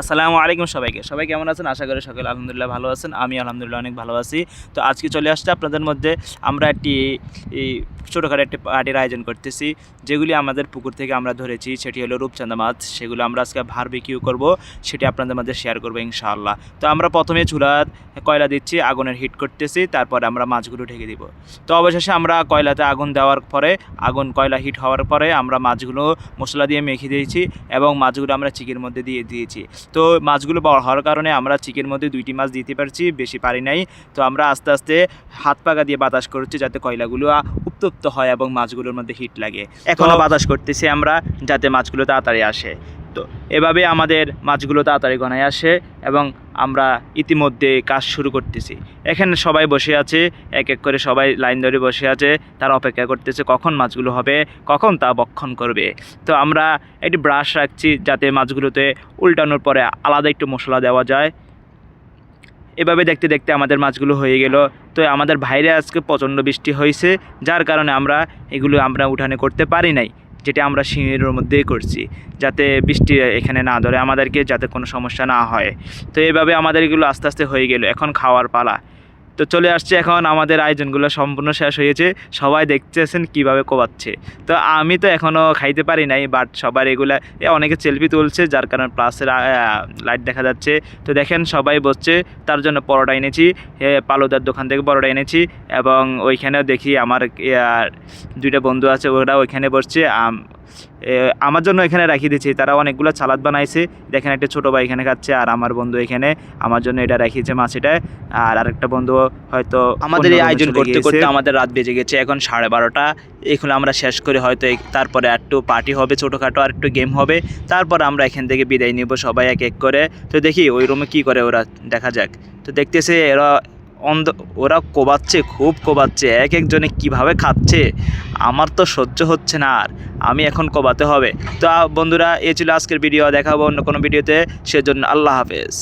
আসসালামু আলাইকুম সবাইকে। সবাই কেমন আছেন? আশা করি সকলে আলহামদুলিল্লাহ ভালো আছেন। আমি আলহামদুলিল্লাহ অনেক ভালো আছি। তো আজকে চলে আসছে আপনাদের মধ্যে আমরা একটি ছোটোখাটো একটি পার্টির আয়োজন করতেছি, যেগুলি আমাদের পুকুর থেকে আমরা ধরেছি, সেটি হলো রূপচাঁদা মাছ, সেগুলো আমরা আজকে বারবিকিউ করব, সেটি আপনাদের মধ্যে শেয়ার করব ইনশাআল্লাহ। তো আমরা প্রথমে চুলার কয়লা দিচ্ছি, আগুনের হিট করতেছি, তারপরে আমরা মাছগুলো ঢেকে দিব। তো অবশেষে আমরা কয়লাতে আগুন দেওয়ার পরে, আগুন কয়লা হিট হওয়ার পরে আমরা মাছগুলো মশলা দিয়ে মেখে দিয়েছি এবং মাছগুলো আমরা চিকের মধ্যে দিয়ে দিয়েছি। তো মাছগুলো বড় হওয়ার কারণে আমরা চিকের মধ্যে দুইটি মাছ দিতে পারছি, বেশি পারি নাই। তো আমরা আস্তে আস্তে হাত পাকা দিয়ে বাতাস করছি যাতে কয়লাগুলো উত্তপ্ত হয় এবং মাছগুলোর মধ্যে হিট লাগে। এখনও বাতাস করতেছি আমরা যাতে মাছগুলো তাড়াতাড়ি আসে। তো এভাবে আমাদের মাছগুলো তাড়াতাড়ি গনায় আসে এবং আমরা ইতিমধ্যে কাজ শুরু করতেছি। এখানে সবাই বসে আছে এক এক করে সবাই লাইন ধরে বসে আছে তারা অপেক্ষা করতেছে কখন মাছগুলো হবে কখন তা বক্ষণ করবে। তো আমরা একটি ব্রাশ রাখছি যাতে মাছগুলোতে উল্টানোর পরে আলাদা একটু মশলা দেওয়া যায়। এভাবে দেখতে দেখতে আমাদের মাছগুলো হয়ে গেল। তো আমাদের ভাইরে আজকে প্রচণ্ড বৃষ্টি হয়েছে, যার কারণে আমরা এগুলো আমরা উঠানে করতে পারি নাই, যেটা আমরা শিঙের মধ্যেই করছি, যাতে বৃষ্টি এখানে না ধরে আমাদেরকে যাতে কোনো সমস্যা না হয়। তো এভাবে আমাদের এগুলো আস্তে আস্তে হয়ে গেল, এখন খাওয়ার পালা। তো চলে আসছে এখন আমাদের আয়োজনগুলো সম্পূর্ণ শেষ হয়েছে। সবাই দেখতেছেন কীভাবে কোবাচ্ছে। তো আমি তো এখনও খাইতে পারি নাই বাট সবার এগুলা অনেকে সেলফি তুলছে, যার কারণে প্লাসের লাইট দেখা যাচ্ছে। তো দেখেন সবাই বসছে, তার জন্য পরোটা এনেছি পালুদার দোকান থেকে পরোটা এনেছি, এবং ওইখানেও দেখি আমার দুইটা বন্ধু আছে, ওরা ওইখানে বসছে আমার জন্য এখানে রাখি দিয়েছি। তারা অনেকগুলো সালাদ বানাইছে। দেখেন একটা ছোটো ভাই এখানে খাচ্ছে আর আমার বন্ধু এখানে। আমার জন্য এটা রাখিয়েছে মাছ এটা আর আরেকটা বন্ধু হয়তো আমাদের এই আয়োজন করতে করতে আমাদের রাত বেজে গেছে। এখন সাড়ে বারোটা। এগুলো আমরা শেষ করে হয়তো তারপরে একটু পার্টি হবে ছোটোখাটো আর একটু গেম হবে। তারপর আমরা এখান থেকে বিদায় নিব সবাই এক এক করে। তো দেখি ওই রুমে কি করে ওরা দেখা যাক। তো দেখতেছে এরা অন্ধ, ওরা কোবাচ্ছে, খুব কোবাচ্ছে, এক একজনে কীভাবে খাচ্ছে? আমার তো সহ্য হচ্ছে না আর, আমি এখন কোবাতে হবে। তো বন্ধুরা, এ ছিল আজকের ভিডিও দেখাবো অন্য কোনো ভিডিওতে সেজন্য আল্লাহ হাফেজ।